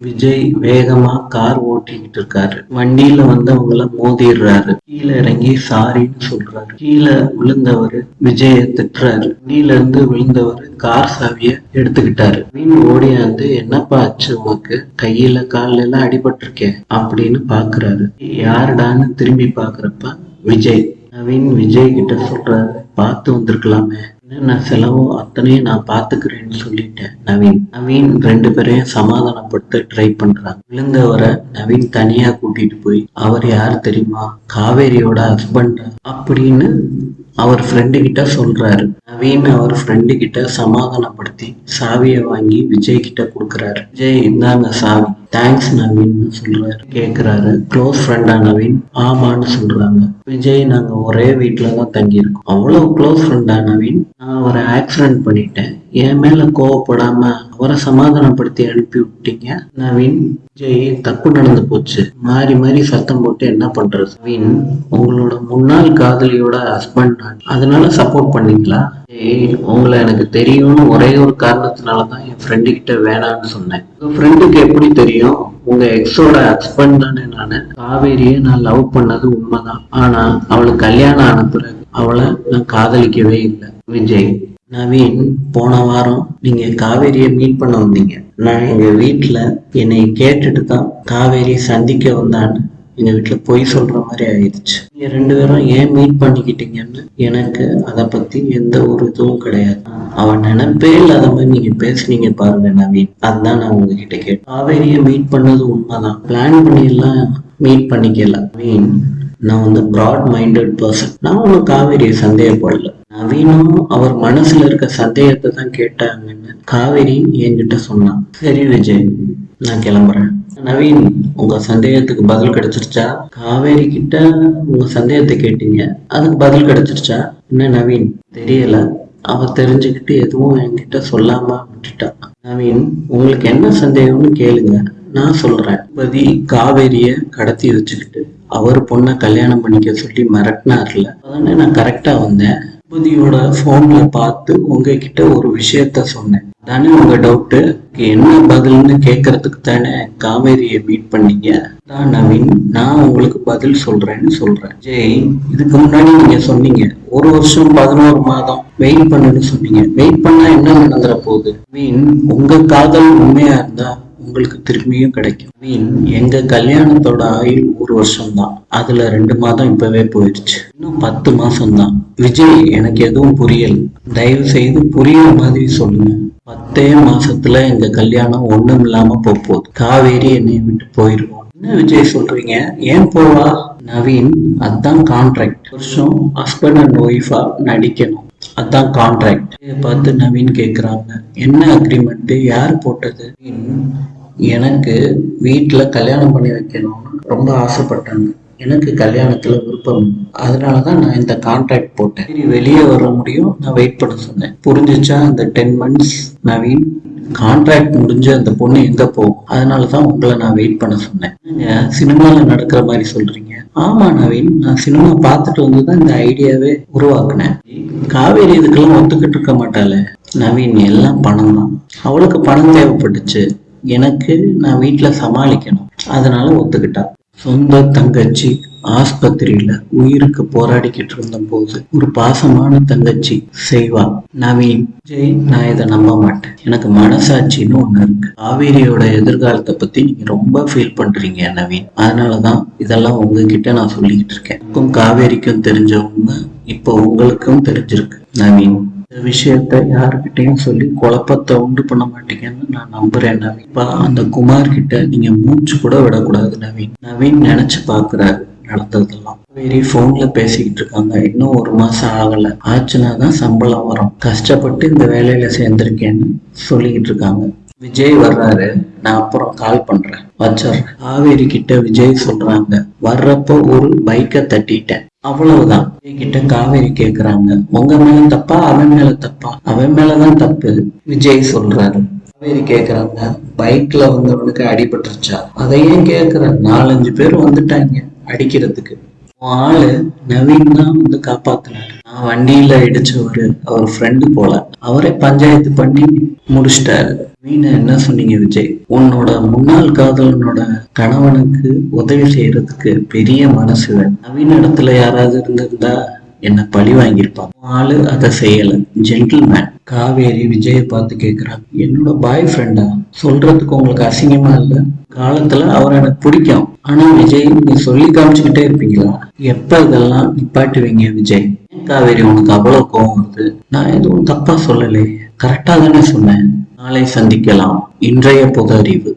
விஜய் வேகமா கார் ஓட்டிக்கிட்டு இருக்காரு. வண்டியில வந்தவங்கள மோதிடுறாரு. கீழே இறங்கி சாரின்னு சொல்றாரு. கீழே விழுந்தவரு விஜய திட்டுறாரு. வண்டியில இருந்து விழுந்தவரு கார் சாவிய எடுத்துக்கிட்டாரு. மீன் ஓடியாந்து என்னப்பா ஆச்சு உனக்கு? கையில கால்ல எல்லாம் அடிபட்டிருக்கேன் அப்படின்னு பாக்குறாரு. யாருடான்னு திரும்பி பாக்குறப்ப விஜய். நவீன் விஜய் கிட்ட சொல்றாரு பார்த்து வந்திருக்கலாமே. என்னென்ன செலவோ அத்தனையும் நான் பாத்துக்கிறேன்னு சொல்லிட்டேன் நவீன். நவீன் ரெண்டு பேரையும் சமாதானப்படுத்த ட்ரை பண்றாங்க. விழுந்தவரை நவீன் தனியா கூட்டிட்டு போய் அவர் யார் தெரியுமா? காவேரியோட ஹஸ்பண்ட் அப்படின்னு அவர் ஃப்ரெண்டு கிட்ட சொல்றாரு. நவீன் அவர் ஃப்ரெண்டு கிட்ட சமாதானப்படுத்தி சாவியை வாங்கி விஜய் கிட்ட கொடுக்கறாரு. விஜய் இந்தாங்க சாவி. தேங்க்ஸ் நவீன்னு சொல்றாரு. கேக்குறாரு. க்ளோஸ் ஃப்ரெண்டா நவீன்? ஆமான்னு சொல்றாங்க. விஜய் நாங்க ஒரே வீட்டுல தான் தங்கியிருக்கோம். அவ்வளவு க்ளோஸ் ஃப்ரெண்டா நவீன்? நான் அவரை ஆக்சிடென்ட் பண்ணிட்டேன். என் மேல கோவப்படாம அவரை சமாதானப்படுத்தி அனுப்பி விட்டீங்க. நவீன் ஜெய் தப்பு நடந்து போச்சு. மாறி மாறி சத்தம் போட்டு என்ன பண்றது? நவீன் உங்களோட முன்னாள் காதலியோட ஹஸ்பண்ட் நான். அதனால சப்போர்ட் பண்ணீங்களா? ஏய் உங்களை எனக்கு தெரியும்னு ஒரே ஒரு காரணத்தினால தான் என் ஃப்ரெண்டு கிட்ட வேணான்னு சொன்னேன். உங்க ஃப்ரெண்டுக்கு எப்படி தெரியும்? உங்க எக்ஸோட ஹஸ்பண்ட் தானே நானு. காவேரியை நான் லவ் பண்ணது உண்மைதான். ஆனா அவளுக்கு கல்யாணம் ஆன பிறகு அவளை நான் காதலிக்கவே இல்லை. விஜய் நவீன் போன வாரம் நீங்க காவேரியை மீட் பண்ண வந்தீங்க. நான் எங்க வீட்டுல என்னை கேட்டுட்டு தான் காவேரி சந்திக்க வந்தான்னு எங்க வீட்டுல பொய் சொல்ற மாதிரி ஆயிடுச்சு. நீங்க ரெண்டு பேரும் ஏன் மீட் பண்ணிக்கிட்டீங்கன்னு எனக்கு அதை பத்தி எந்த ஒரு இதுவும் கிடையாது. அவன் நினைப்பே இல்லாத மாதிரி நீங்க பேசுனீங்க பாருங்க நவீன். அதுதான் நான் உங்ககிட்ட கேட்டேன். காவேரியை மீட் பண்ணது உண்மைதான். பிளான் பண்ணியெல்லாம் மீட் பண்ணிக்கல. நவீன் நான் வந்து ப்ராட் மைண்டட் பர்சன் நான் ஒன்றும் காவேரியை சந்தேகப்படல. நவீனும் அவர் மனசுல இருக்க சந்தேகத்தை தான் கேட்டாங்கன்னு காவேரி என்கிட்ட சொன்னான். சரி விஜய் நான் கிளம்புறேன். நவீன் உங்க சந்தேகத்துக்கு பதில் கிடைச்சிருச்சா? காவேரி கிட்ட உங்க சந்தேகத்தை கேட்டீங்க. அதுக்கு பதில் கிடைச்சிருச்சா? என்ன நவீன்? தெரியல. அவ தெரிஞ்சுக்கிட்டு எதுவும் என்கிட்ட சொல்லாம விட்டுட்டா. நவீன் உங்களுக்கு என்ன சந்தேகம்னு கேளுங்க. நான் சொல்றேன். பதி காவேரிய கடத்தி வச்சுக்கிட்டு அவர் பொண்ணை கல்யாணம் பண்ணிக்க சொல்லி மிரட்டினார்ல. அதனால நான் கரெக்டா வந்தேன்? பூபதியோட போன்ல பார்த்து உங்ககிட்ட ஒரு விஷயத்த சொன்னேன். தானே உங்க டவுட்டு என்ன பதில்னு கேட்கறதுக்கு தானே காவேரியை மீட் பண்ணீங்க? தான் நவீன் நான் உங்களுக்கு பதில் சொல்றேன்னு சொல்றேன். ஜெய் இதுக்கு முன்னாடி நீங்க சொன்னீங்க ஒரு வருஷம் பதினோரு மாதம் வெயிட் பண்ணுன்னு சொன்னீங்க. வெயிட் பண்ணா என்ன நடந்துற போகுது? மீன் உங்க காதல் உண்மையா இருந்தா உங்களுக்கு திரும்பியும் கிடைக்கும். மீன் எங்க கல்யாணத்தோட ஆயுள் ஒரு வருஷம் தான் அதுல ரெண்டு மாதம் இப்பவே போயிடுச்சு. இன்னும் பத்து மாசம் தான் விஜய் எனக்கு எதுவும் புரியல. தயவு செய்து புரியுற மாதிரி சொல்லுங்க. பத்தே மாசத்துல எங்க கல்யாணம் ஒண்ணும் இல்லாம போகுது காவேரி என்னைய விட்டு போயிருவோம் என்ன விஜய் சொல்றீங்க? ஏன் போவா? நவீன் அதான் கான்ட்ராக்ட் வருஷம் ஹஸ்பண்ட் அண்ட் ஒய்ஃபா நடிக்கணும். அதான் கான்ட்ராக்ட் பார்த்து நவீன் கேக்குறாங்க. என்ன அக்ரிமெண்ட் யார் போட்டது? எனக்கு வீட்டில் கல்யாணம் பண்ணி வைக்கணும்னு ரொம்ப ஆசைப்பட்டாங்க. எனக்கு கல்யாணத்தில் விருப்பம் அதனால தான் நான் இந்த கான்ட்ராக்ட் போட்டேன். சரி வெளியே வர முடியும்? நான் வெயிட் பண்ண சொன்னேன். புரிஞ்சிச்சா அந்த டென் மந்த்ஸ் நவீன்? கான்ட்ராக்ட் முடிஞ்சு அந்த பொண்ணு எங்கே போகும்? அதனால தான் உங்களை நான் வெயிட் பண்ண சொன்னேன். நீங்க சினிமாவில் நடக்கிற மாதிரி சொல்றீங்க. ஆமா நவீன் நான் சினிமா பார்த்துட்டு வந்து தான் இந்த ஐடியாவே உருவாக்குனேன். காவேரி இதுக்கெல்லாம் ஒத்துக்கிட்டு இருக்க மாட்டாளே. நவீன் எல்லாம் பணம் தான் அவளுக்கு பணம் தேவைப்பட்டுச்சு. எனக்கு நான் வீட்டுல சமாளிக்கணும். அதனால ஒத்துக்கிட்டா. சொந்த தங்கச்சி ஆஸ்பத்திரியில உயிருக்கு போராடிக்கிட்டு இருந்த போது ஒரு பாசமான தங்கச்சி செய்வா. நவீன் ஜெய் நான் இதை நம்ப மாட்டேன். எனக்கு மனசாட்சின்னு ஒண்ணு இருக்கு. காவேரியோட எதிர்காலத்தை பத்தி நீங்க ரொம்ப ஃபீல் பண்றீங்க நவீன். அதனாலதான் இதெல்லாம் உங்ககிட்ட நான் சொல்லிக்கிட்டு இருக்கேன். காவேரிக்கும் தெரிஞ்சவங்க இப்போ உங்களுக்கும் தெரிஞ்சிருக்கு நவீன். இந்த விஷயத்த யாருக்கிட்டையும் சொல்லி குழப்பத்தை உண்டு பண்ண மாட்டீங்கன்னு நான் நம்புறேன் நவீன். இப்ப அந்த குமார் கிட்ட நீங்க மூச்சு கூட விடக்கூடாது நவீன். நவீன் நினைச்சு பாக்குறாரு நடந்ததெல்லாம். வேரி போன்ல பேசிக்கிட்டு இருக்காங்க. இன்னும் ஒரு மாசம் ஆகல. ஆச்சுன்னா தான் சம்பளம் வரும். கஷ்டப்பட்டு இந்த வேலையில சேர்ந்திருக்கேன்னு சொல்லிக்கிட்டு இருக்காங்க. விஜய் வர்றாரு. நான் அப்புறம் கால் பண்றேன். வச்சிடுறேன். காவேரி கிட்ட விஜய் சொல்றாங்க. வர்றப்போ ஒரு பைக்கை தட்டிட்டேன். அவ்வளவுதான். கிட்ட காவேரி கேக்குறாங்க. உங்க மேல தப்பா அவன் மேல தப்பா? அவன் மேலதான் தப்பு விஜய் சொல்றாரு. காவேரி கேக்குறாங்க. பைக்ல வந்தவனுக்கு அடிபட்டுருச்சா? அதை ஏன் கேக்குற? நாலஞ்சு பேர் வந்துட்டாங்க அடிக்கிறதுக்கு. ஆளு நவீன் தான் வந்து காப்பாத்தினாரு. வண்டியில இடிச்ச ஒரு அவர் ஃப்ரெண்டு போல. அவரே பஞ்சாயத்து பண்ணி முடிச்சிட்டாரு. நவீன என்ன சொன்னீங்க விஜய்? உன்னோட முன்னாள் காதலனோட கணவனுக்கு உதவி செய்யறதுக்கு பெரிய மனசு நவீன இடத்துல யாராவது இருந்திருந்தா என்ன பழி வாங்கியிருப்பான் ஆளு அதை செய்யல. ஜென்டில்மேன் காவேரி விஜய பார்த்து கேக்குறான். என்னோட பாய் ஃப்ரெண்டா சொல்றதுக்கு உங்களுக்கு அசிங்கமா இல்ல? காலத்துல அவர் எனக்கு பிடிக்கும். ஆனா விஜய் நீ சொல்லி காமிச்சுக்கிட்டே இருப்பீங்களா? எப்ப இதெல்லாம் நிப்பாட்டுவீங்க விஜய்? காவேரி உனக்கு அவ்வளவு கோவம் வருது. நான் எதுவும் தப்பா சொல்லலை கரெக்டா தானே சொன்னேன். நாளை சந்திக்கலாம். இன்றைய பொது அறிவு.